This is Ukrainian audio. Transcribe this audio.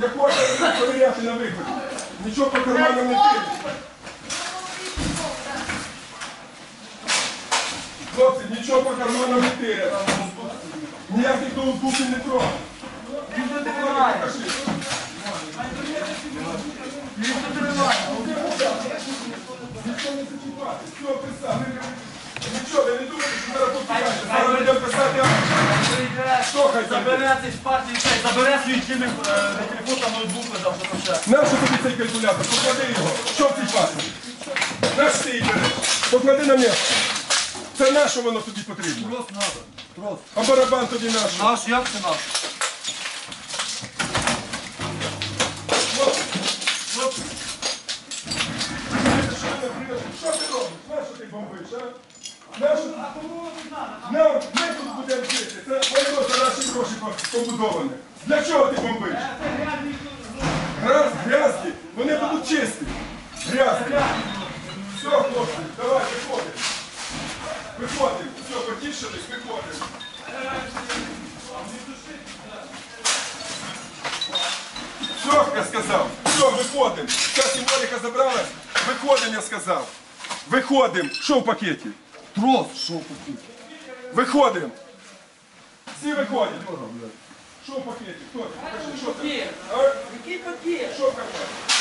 виході. Нічого по карманам не тирять. Хлопці, нічого по карманам не тирять. Ніяких ноутбуків не трогай. Ніхто не зачіпати. Все, писав. Нічого, ви не думайте, що зараз попігаєте. Зараз будемо писати акт. Що хай забере? Цей з партії, цей, забере свій телефон, телефон та ноутбук, що там ще. Нащо тобі цей калькулятор? Поклади його. Що в цій пасі? Наш ти її береш? Поклади на місце. Це на що воно тобі потрібно? Трос надо. Трос. А барабан тобі наш. Наш, як це наш? Хлопці. Що ти робиш? Нащо ти бомбиш, а? Нащо? Нам, ми тут будемо жити. Це майно за наші гроші. Для чого ти бомбиш? Грязь, грязні. Вони будуть чисті. Грязні. Все, хлопці, давай, виходимо. Виходимо. Все, потішились, виходимо. Все, я сказав. Все, виходимо. Зараз Символіка забралась. Виходимо, я сказав. Виходимо. Що в пакеті? Трос, що купити? Виходимо. Всі виходять. Що в пакеті? Хто? Покажи, що це? Який пакет? Що в кармані?